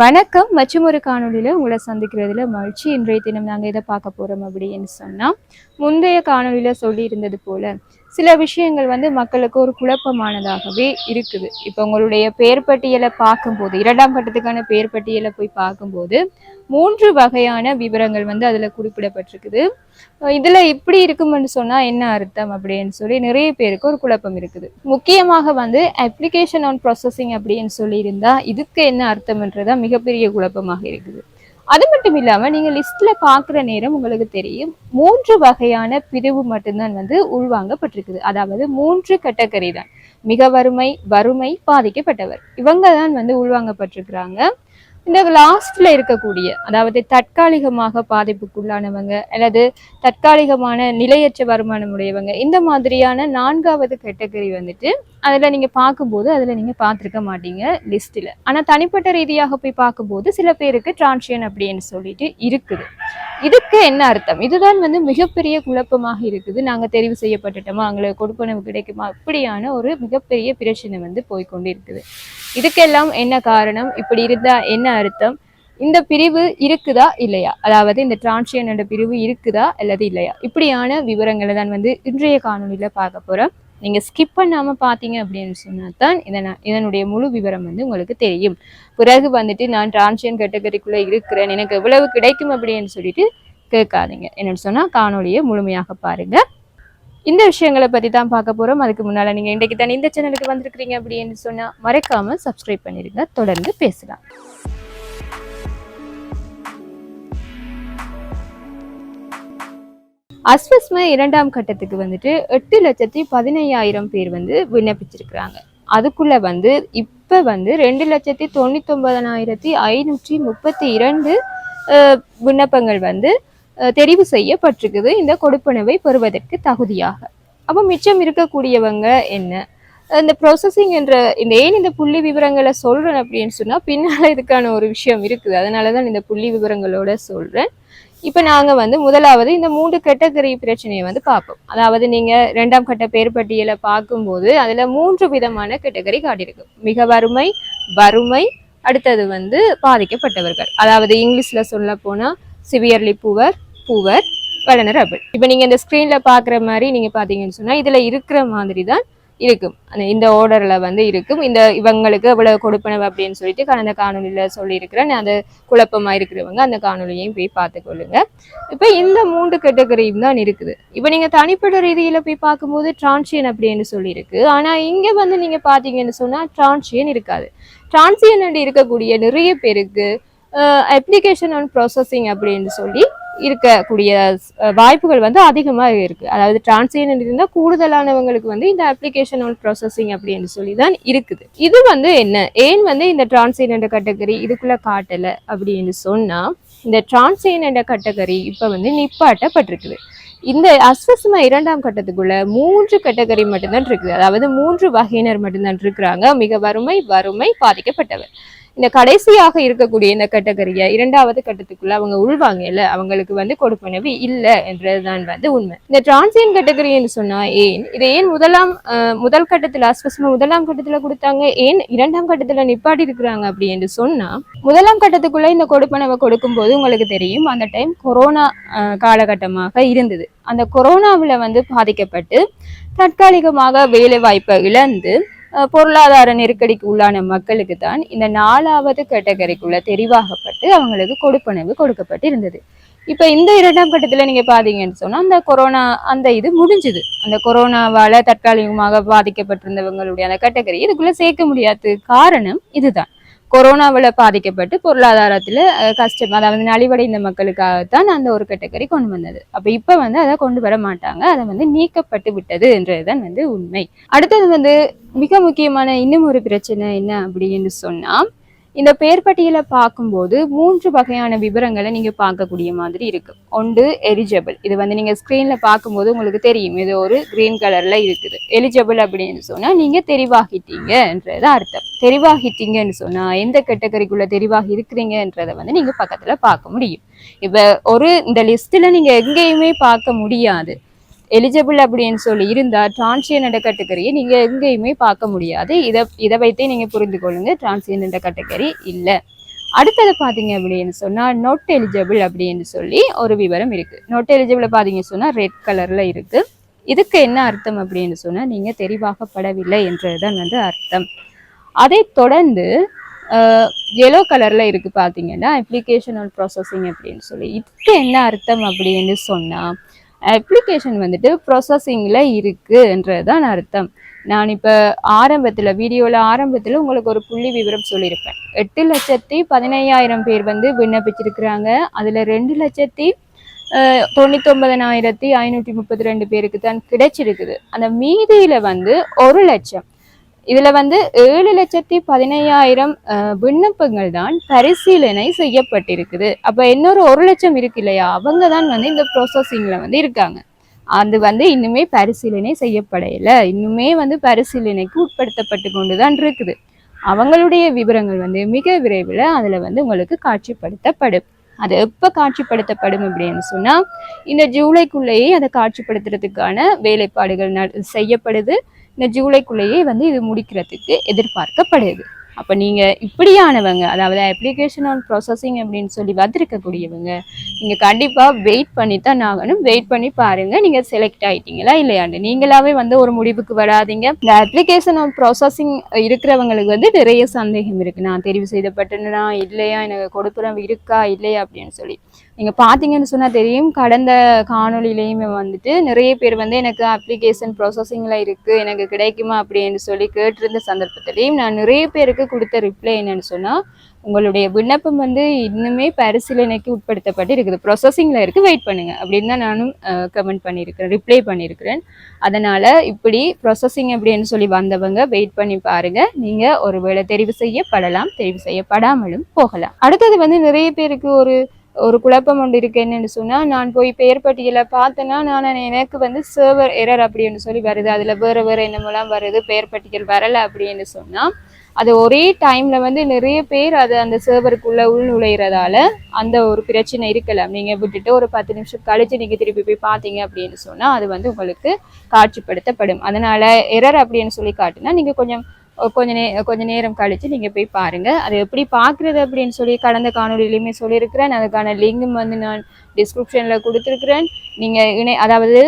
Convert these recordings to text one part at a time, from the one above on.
வணக்கம். மற்றும் ஒரு காணொளியில உங்களை சந்திக்கிறதுல மகிழ்ச்சி. இன்றைய தினம் நாங்கள் இதை பார்க்க போகிறோம் அப்படின்னு சொன்னால் முந்தைய காணொளியில சொல்லியிருந்தது போல சில விஷயங்கள் வந்து மக்களுக்கு ஒரு குழப்பமானதாகவே இருக்குது. இப்போ உங்களுடைய பெயர் பட்டியலை பார்க்கும்போது இரண்டாம் கட்டத்துக்கான பெயர் பட்டியலை போய் பார்க்கும்போது மூன்று வகையான விவரங்கள் வந்து அதில் குறிப்பிடப்பட்டிருக்குது. இதில் இப்படி இருக்கும்னு சொன்னால் என்ன அர்த்தம் அப்படின்னு சொல்லி நிறைய பேருக்கு ஒரு குழப்பம் இருக்குது. முக்கியமாக வந்து அப்ளிகேஷன் ஆன் ப்ராசஸிங் அப்படின்னு சொல்லியிருந்தால் இதுக்கு என்ன அர்த்தம்ன்றதான் மிகப்பெரிய குழப்பமாக இருக்குது. அது மட்டும் இல்லாமல் நீங்கள் லிஸ்ட்டில் பார்க்குற நேரம் உங்களுக்கு தெரியும். மூன்று வகையான பிரிவு மட்டும்தான் வந்து உள்வாங்கப்பட்டிருக்குது. அதாவது மூன்று கட்டக்கரி தான். மிக வறுமை வறுமை பாதிக்கப்பட்டவர். இவங்க தான் வந்து உள்வாங்கப்பட்டிருக்கிறாங்க. இந்த லாஸ்ட்ல இருக்கக்கூடிய அதாவது தற்காலிகமாக பாதிப்புக்குள்ளானவங்க அல்லது தற்காலிகமான நிலையற்ற வருமானம் உடையவங்க இந்த மாதிரியான நான்காவது கேட்டகரி வந்துட்டு அதில் நீங்கள் பார்க்கும்போது அதில் நீங்கள் பார்த்துருக்க மாட்டீங்க லிஸ்ட்டில் ஆனால் தனிப்பட்ட ரீதியாக போய் பார்க்கும்போது சில பேருக்கு டிரான்ஷியன் அப்படின்னு சொல்லிட்டு இருக்குது. இதுக்கு என்ன அர்த்தம்? இதுதான் வந்து மிகப்பெரிய குழப்பமாக இருக்குது. நாங்கள் தெரிவு செய்யப்பட்டுட்டோமா? அவங்களுக்கு கொடுப்பனவு கிடைக்குமா? அப்படியான ஒரு மிகப்பெரிய பிரச்சனை வந்து போய்க்கொண்டு இருக்குது இதுக்கெல்லாம் என்ன காரணம்? இப்படி இருந்தா என்ன அர்த்தம்? இந்த பிரிவு இருக்குதா இல்லையா? அதாவது இந்த டிரான்ஷியன் பிரிவு இருக்குதா அல்லது இல்லையா? இப்படியான விவரங்களை தான் வந்து இன்றைய காணொலியில் பார்க்க போகிறோம் நீங்கள் ஸ்கிப் பண்ணாமல் பார்த்தீங்க அப்படின்னு சொன்னால் தான் இதன இதனுடைய முழு விவரம் வந்து உங்களுக்கு தெரியும். பிறகு வந்துட்டு நான் டிரான்ஷியன் கேட்டகரிக்குள்ளே இருக்கிறேன். எனக்கு எவ்வளவு கிடைக்கும் அப்படின்னு சொல்லிட்டு கேட்காதீங்க. என்னென்னு சொன்னால் காணொலியை முழுமையாக பாருங்கள் இந்த விஷயங்களை பத்தி தான் பார்க்க போறோம். அதுக்கு முன்னால நீங்க இன்றைக்கு தான் இந்த சேனலுக்கு வந்திருக்கிறீங்க அப்படின்னு சொன்னா மறக்காமல் சப்ஸ்கிரைப் பண்ணிடுங்க தொடர்ந்து பேசலாம். அஸ்வஸ்ம இரண்டாம் கட்டத்துக்கு வந்துட்டு எட்டு லட்சத்தி பதினையாயிரம் பேர் வந்து விண்ணப்பிச்சிருக்கிறாங்க. அதுக்குள்ள வந்து இப்போ வந்து ரெண்டு லட்சத்தி தொண்ணூத்தி ஒன்பதனாயிரத்தி ஐநூற்றி முப்பத்தி இரண்டு அஹ், விண்ணப்பங்கள் வந்து தெரிவு செய்யப்பட்டிருக்குது. இந்த கொடுப்பனவை பெறுவதற்கு தகுதியாக. அப்போ மிச்சம் இருக்கக்கூடியவங்க என்ன? இந்த ப்ராசஸிங் என்ற இந்த ஏன் இந்த புள்ளி விவரங்களை சொல்கிறேன் அப்படின்னு சொன்னால் பின்னால் இதுக்கான ஒரு விஷயம் இருக்குது. அதனால தான் இந்த புள்ளி விவரங்களோட சொல்கிறேன் இப்போ நாங்கள் வந்து முதலாவது இந்த மூன்று கேட்டகரி பிரச்சனையை வந்து பார்ப்போம். அதாவது நீங்கள் ரெண்டாம் கட்ட பேர் பட்டியலை பார்க்கும்போது அதில் மூன்று விதமான கேட்டகரி காட்டியிருக்கு. மிக வறுமை வறுமை அடுத்தது வந்து பாதிக்கப்பட்டவர்கள். அதாவது இங்கிலீஷில் சொல்ல போனால் சிவியர்லி புவர் பூவர் வளனரபிள் இப்போ நீங்கள் இந்த ஸ்க்ரீனில் பார்க்குற மாதிரி நீங்கள் பார்த்தீங்கன்னு சொன்னால் இதில் இருக்கிற மாதிரி தான் இருக்கும். அந்த இந்த ஆர்டரில் வந்து இருக்கும். இந்த இவங்களுக்கு இவ்வளோ கொடுப்பனவு அப்படின்னு சொல்லிட்டு கடந்த காணொலியில் சொல்லியிருக்கிறேன் அந்த குழப்பமாக இருக்கிறவங்க அந்த காணொலியையும் போய் பார்த்துக்கொள்ளுங்க. இப்போ இந்த மூன்று கேட்டகரியும் தான் இருக்குது. இப்போ நீங்கள் தனிப்பட்ட ரீதியில் போய் பார்க்கும்போது டிரான்சியன் அப்படின்னு சொல்லியிருக்கு. ஆனால் இங்கே வந்து நீங்கள் பார்த்தீங்கன்னு சொன்னால் டிரான்சியன் இருக்காது. டிரான்சியன் இருக்கக்கூடிய நிறைய பேருக்கு அப்ளிகேஷன் ஆன் ப்ராசஸிங் அப்படின்னு சொல்லி இருக்கக்கூடிய வாய்ப்புகள் வந்து அதிகமாக இருக்குது அதாவது டிரான்ஸ்ஜெண்டர் இருந்தால் கூடுதலானவங்களுக்கு வந்து இந்த அப்ளிகேஷன் ஆன் ப்ராசஸிங் அப்படின்னு சொல்லி தான் இருக்குது. இது வந்து என்ன? ஏன் வந்து இந்த டிரான்ஸ்ஜெண்டர் கட்டகரி கேட்டகரி காட்டலை அப்படின்னு சொன்னால் இந்த டிரான்ஸ்ஜெண்டர் கட்டகரி கேட்டகரி வந்து நிப்பாட்டப்பட்டிருக்குது. இந்த அஸ்வசம இரண்டாம் கட்டத்துக்குள்ள மூன்று கேட்டகரி மட்டும்தான் இருக்குது. அதாவது மூன்று வகையினர் மட்டும்தான் இருக்கிறாங்க. மிக வறுமை வறுமை பாதிக்கப்பட்டவர். இந்த கடைசியாக இருக்கக்கூடிய இந்த கேட்டகரியை இரண்டாவது கட்டத்துக்குள்ள அவங்க உள்வாங்கல அவங்களுக்கு வந்து கொடுப்பனவு இல்லை என்றதுதான் வந்து உண்மை. இந்த டிரான்சியன் கேட்டகரின்னு சொன்னா ஏன்? இதை ஏன் முதலாம் முதல் கட்டத்துல அஸ்வசம முதலாம் கட்டத்துல கொடுத்தாங்க? ஏன் இரண்டாம் கட்டத்துல நிப்பாட்டி இருக்கிறாங்க அப்படி என்று சொன்னா முதலாம் கட்டத்துக்குள்ள இந்த கொடுப்பனவை கொடுக்கும்போது உங்களுக்கு தெரியும் அந்த டைம் கொரோனா காலகட்டமாக இருந்தது. அந்த கொரோனாவில் வந்து பாதிக்கப்பட்டு தற்காலிகமாக வேலை வாய்ப்பை இழந்து பொருளாதார நெருக்கடிக்கு உள்ளான மக்களுக்கு தான் இந்த நாலாவது கேட்டகரிக்குள்ள தெரிவாகப்பட்டு அவங்களுக்கு கொடுப்பனவு கொடுக்கப்பட்டு இருந்தது இப்ப இந்த இரண்டாம் கட்டத்துல நீங்க பாத்தீங்கன்னு சொன்னா அந்த கொரோனா அந்த இது முடிஞ்சுது. அந்த கொரோனாவால தற்காலிகமாக பாதிக்கப்பட்டிருந்தவங்களுடைய அந்த கேட்டகரி இதுக்குள்ள சேர்க்க முடியாத காரணம் இதுதான். கொரோனாவில் பாதிக்கப்பட்டு பொருளாதாரத்தில் கஷ்டம் அதாவது நலிவடைந்த மக்களுக்காகத்தான் அந்த ஒரு கேட்டகரி கொண்டு வந்தது. அப்போ இப்போ வந்து அதை கொண்டு வர மாட்டாங்க. அதை வந்து நீக்கப்பட்டு விட்டது என்றதுதான் வந்து உண்மை. அடுத்தது வந்து மிக முக்கியமான இன்னும் ஒரு பிரச்சனை என்ன அப்படின்னு சொன்னால் இந்த பெயர் பட்டியலை பார்க்கும்போது மூன்று வகையான விவரங்களை நீங்கள் பார்க்கக்கூடிய மாதிரி இருக்கு. ஒன்று எலிஜபிள் இது வந்து நீங்கள் ஸ்க்ரீனில் பார்க்கும்போது உங்களுக்கு தெரியும். இது ஒரு க்ரீன் கலரில் இருக்குது. எலிஜபிள் அப்படின்னு சொன்னால் நீங்கள் தெரிவாகிட்டீங்கன்றது அர்த்தம். தெரிவாகிட்டீங்கன்னு சொன்னால் எந்த கெட்டகரிக்குள்ளே தெரிவாகி இருக்கிறீங்கன்றதை வந்து நீங்கள் பக்கத்தில் பார்க்க முடியும். இப்போ ஒரு இந்த லிஸ்ட்டில் நீங்கள் எங்கேயுமே பார்க்க முடியாது. எலிஜிபிள் அப்படின்னு சொல்லி இருந்தால் டிரான்சியன் என்ற கேட்டகரியை எங்கேயுமே பார்க்க முடியாது. இதை இதை வைத்தே நீங்கள் புரிந்து கொள்ளுங்கள் டிரான்சியன் என்ற கேட்டகரி இல்லை. அடுத்தது பார்த்தீங்க அப்படின்னு சொன்னால் நோட் எலிஜிபிள் அப்படின்னு சொல்லி ஒரு விவரம் இருக்குது நோட் எலிஜிபிளை பார்த்தீங்க சொன்னால் ரெட் கலரில் இருக்குது இதுக்கு என்ன அர்த்தம் அப்படின்னு சொன்னால் நீங்கள் தெரிவாகப்படவில்லை என்றதுதான் வந்து அர்த்தம். அதை தொடர்ந்து எல்லோ கலரில் இருக்குது பார்த்தீங்கன்னா அப்ளிகேஷனல் ப்ராசஸிங் அப்படின்னு சொல்லி. இதுக்கு என்ன அர்த்தம் அப்படின்னு சொன்னால் அப்ளிகேஷன் வந்துட்டு ப்ராசஸிங்கில் இருக்குன்றது தான் அர்த்தம். நான் இப்போ ஆரம்பத்தில் வீடியோவில் ஆரம்பத்தில் உங்களுக்கு ஒரு புள்ளி விவரம் சொல்லியிருப்பேன். எட்டு லட்சத்தி பதினையாயிரம் பேர் வந்து விண்ணப்பிச்சிருக்கிறாங்க. அதில் ரெண்டு லட்சத்தி தொண்ணூத்தொன்பதனாயிரத்தி ஐநூற்றி முப்பத்தி ரெண்டு பேருக்கு தான் கிடைச்சிருக்குது. அந்த மீதியில் வந்து ஒரு லட்சம். இதுல வந்து ஏழு லட்சத்தி பதினையாயிரம் விண்ணப்பங்கள் தான் பரிசீலனை செய்யப்பட்டிருக்குது. அப்ப இன்னொரு ஒரு லட்சம் இருக்கு இல்லையா? அவங்க தான் வந்து இந்த ப்ரோசஸிங்ல வந்து இருக்காங்க. அது வந்து இன்னுமே பரிசீலனை செய்யப்படையில இன்னுமே வந்து பரிசீலனைக்கு உட்படுத்தப்பட்டு கொண்டுதான் இருக்குது. அவங்களுடைய விவரங்கள் வந்து மிக விரைவில் அதில் வந்து உங்களுக்கு காட்சிப்படுத்தப்படும். அது எப்போ காட்சிப்படுத்தப்படும் அப்படின்னு சொன்னால் இந்த ஜூலைக்குள்ளேயே அதை காட்சிப்படுத்துறதுக்கான வேலைப்பாடுகள் செய்யப்படுது. இந்த ஜூலைக்குள்ளேயே வந்து இது முடிக்கிறதுக்கு எதிர்பார்க்கப்படுது. அப்போ நீங்கள் இப்படியானவங்க அதாவது அப்ளிகேஷன் ஆன் ப்ராசஸிங் அப்படின்னு சொல்லி வந்திருக்கக்கூடியவங்க நீங்கள் கண்டிப்பாக வெயிட் பண்ணி தான் ஆகணும். வெயிட் பண்ணி பாருங்கள் நீங்கள் செலக்ட் ஆகிட்டீங்களா இல்லையாண்டு நீங்களாவே வந்து ஒரு முடிவுக்கு வராதிங்க. இந்த அப்ளிகேஷன் ஆன் ப்ராசஸிங் இருக்கிறவங்களுக்கு வந்து நிறைய சந்தேகம் இருக்குது நான் தெரிவு செய்யப்பட்டேன்னா இல்லையா எனக்கு கொடுப்புறம் இருக்கா இல்லையா அப்படின்னு சொல்லி. நீங்கள் பார்த்தீங்கன்னு சொன்னால் தெரியும். கடந்த காணொலியிலையுமே வந்துட்டு நிறைய பேர் வந்து எனக்கு அப்ளிகேஷன் ப்ராசஸிங்கில் இருக்குது எனக்கு கிடைக்குமா அப்படின்னு சொல்லி கேட்டிருந்த சந்தர்ப்பத்திலையும் நான் நிறைய பேருக்கு கொடுத்த ரிப்ளை என்னன்னு சொன்னால் உங்களுடைய விண்ணப்பம் வந்து இன்னுமே பரிசீலனைக்கு உட்படுத்தப்பட்டு இருக்குது. ப்ரொசஸிங்கில் இருக்குது வெயிட் பண்ணுங்கள் அப்படின்னு தான் நானும் கமெண்ட் பண்ணியிருக்கிறேன் ரிப்ளை பண்ணியிருக்கிறேன். அதனால் இப்படி ப்ரொசஸிங் அப்படின்னு சொல்லி வந்தவங்க வெயிட் பண்ணி பாருங்கள் நீங்கள் ஒருவேளை தெரிவு செய்யப்படலாம் தெரிவு செய்யப்படாமலும் போகலாம். அடுத்தது வந்து நிறைய பேருக்கு ஒரு ஒரு குழப்பம் ஒன்று இருக்குது என்னென்னு சொன்னால் நான் போய் பெயர் பட்டியலை பார்த்தேன்னா நான் எனக்கு வந்து சர்வர் எரர் அப்படின்னு சொல்லி வருது. அதில் வேறு வேறு என்னமெல்லாம் வருது பெயர் பட்டியல் வரலை அப்படின்னு சொன்னால் அது ஒரே டைமில் வந்து நிறைய பேர் அது அந்த சர்வருக்குள்ளே உள் நுழையிறதால அந்த ஒரு பிரச்சனை இருக்கலாம் நீங்கள் விட்டுட்டு ஒரு பத்து நிமிஷம் கழிச்சு நீங்கள் திருப்பி போய் பார்த்தீங்க அப்படின்னு சொன்னால் அது வந்து உங்களுக்கு காட்சிப்படுத்தப்படும். அதனால் எரர் அப்படின்னு சொல்லி காட்டுனா நீங்கள் கொஞ்சம் கொஞ்ச நே கொஞ்ச நேரம் கழித்து நீங்கள் போய் பாருங்கள் அது எப்படி பார்க்குறது அப்படின்னு சொல்லி கடந்த காணொலியிலையுமே சொல்லியிருக்கிறேன். அதுக்கான லிங்கும் வந்து நான் டிஸ்கிரிப்ஷனில் கொடுத்துருக்குறேன். நீங்கள் இணை அதாவது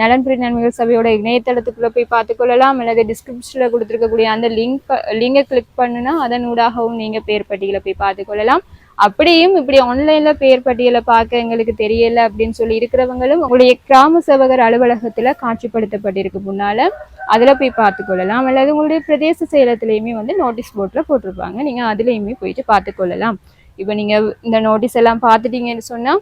நலன்புரி நன்மைகள் சபையோட இணையதளத்துக்குள்ளே போய் பார்த்துக்கொள்ளலாம் அல்லது டிஸ்கிரிப்ஷனில் கொடுத்துருக்கக்கூடிய அந்த லிங்க் லிங்கை கிளிக் பண்ணுனா அதன் ஊடாகவும் நீங்கள் பேர் பட்டியலை போய் பார்த்துக்கொள்ளலாம் அப்படியும் இப்படி ஆன்லைன்ல பேர் பட்டியலை பார்க்க எங்களுக்கு தெரியல அப்படின்னு சொல்லி இருக்கிறவங்களும் உங்களுடைய கிராம சேவகர் அலுவலகத்துல காட்சிப்படுத்தப்பட்டிருக்கு முன்னால. அதுல போய் பார்த்து கொள்ளலாம். அல்லது உங்களுடைய பிரதேச செயலத்திலையுமே வந்து நோட்டீஸ் போர்ட்ல போட்டிருப்பாங்க. நீங்க அதுலயுமே போயிட்டு பார்த்துக்கொள்ளலாம் இப்போ நீங்க இந்த நோட்டீஸ் எல்லாம் பார்த்துட்டீங்கன்னு சொன்னா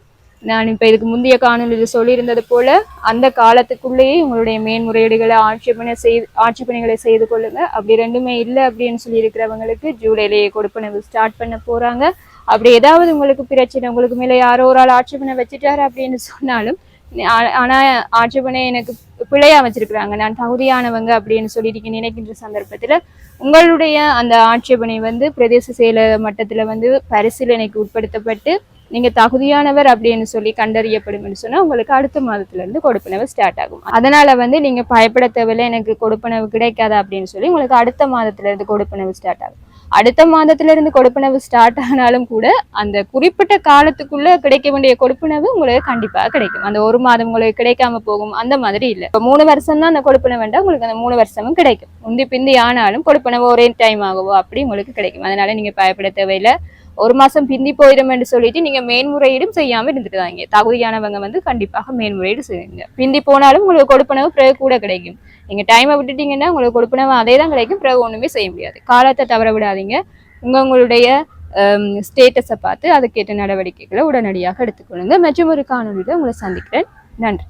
நான் இப்போ இதுக்கு முந்தைய காணொலியில் சொல்லியிருந்தது போல அந்த காலத்துக்குள்ளேயே உங்களுடைய மேன்முறையீடுகளை ஆட்சேபனை செய்து ஆட்சேபனைகளை செய்து கொள்ளுங்க. அப்படி ரெண்டுமே இல்லை அப்படின்னு சொல்லி இருக்கிறவங்களுக்கு ஜூலையிலேயே கொடுப்பனவு ஸ்டார்ட் பண்ண போகிறாங்க அப்படி ஏதாவது உங்களுக்கு பிரச்சனை உங்களுக்கு மேலே யாரோ ஒரு ஆள் ஆட்சேபனை வச்சுட்டாரு அப்படின்னு சொன்னாலும் ஆனால் ஆட்சேபனை எனக்கு பிழையா வச்சிருக்கிறாங்க. நான் தகுதியானவங்க அப்படின்னு சொல்லிட்டு நினைக்கின்ற சந்தர்ப்பத்தில் உங்களுடைய அந்த ஆட்சேபனை வந்து பிரதேச செயல மட்டத்தில் வந்து பரிசீலனைக்கு உட்படுத்தப்பட்டு நீங்க தகுதியானவர் அப்படின்னு சொல்லி கண்டறியப்படும் சொன்னா உங்களுக்கு அடுத்த மாதத்துல இருந்து கொடுப்பனவு ஸ்டார்ட் ஆகும். அதனால வந்து நீங்க பயப்பட தேவையில்லை எனக்கு கொடுப்பனவு கிடைக்காது அப்படின்னு சொல்லி உங்களுக்கு அடுத்த மாதத்துல இருந்து கொடுப்பனவு ஸ்டார்ட் ஆகும். அடுத்த மாதத்துல இருந்து கொடுப்பனவு ஸ்டார்ட் ஆனாலும் கூட அந்த குறிப்பிட்ட காலத்துக்குள்ள கிடைக்க வேண்டிய கொடுப்பனவு உங்களுக்கு கண்டிப்பா கிடைக்கும். அந்த ஒரு மாதம் உங்களுக்கு கிடைக்காம போகும். அந்த மாதிரி இல்லை. இப்போ மூணு வருஷம் தான் அந்த கொடுப்பனவு வேண்டாம் உங்களுக்கு அந்த மூணு வருஷமும் கிடைக்கும். முந்தி பிந்தி ஆனாலும் கொடுப்பனவு ஒரே டைம் ஆகவோ அப்படி உங்களுக்கு கிடைக்கும். அதனால நீங்க பயப்பட தேவையில்லை. ஒரு மாசம் பிந்தி போயிடும் என்று சொல்லிட்டு நீங்க மேன்முறையீடும் செய்யாம இருந்துட்டு தாங்க தகுதியானவங்க வந்து கண்டிப்பாக மேன்முறையீடு செய்யுங்க. பிந்தி போனாலும் உங்களுக்கு கொடுப்பனவு பிறகு கூட கிடைக்கும். நீங்க டைமை விட்டுட்டீங்கன்னா உங்களுக்கு கொடுப்பனவு அதே தான் கிடைக்கும். பிறகு ஒண்ணுமே செய்ய முடியாது. காலத்தை தவற விடாதீங்க. உங்க உங்களுடைய ஸ்டேட்டஸை பார்த்து அதுக்கேற்ற நடவடிக்கைகளை உடனடியாக எடுத்துக்கொள்ளுங்க. மற்றும் ஒரு காணொலியில் உங்களை சந்திக்கிறேன். நன்றி.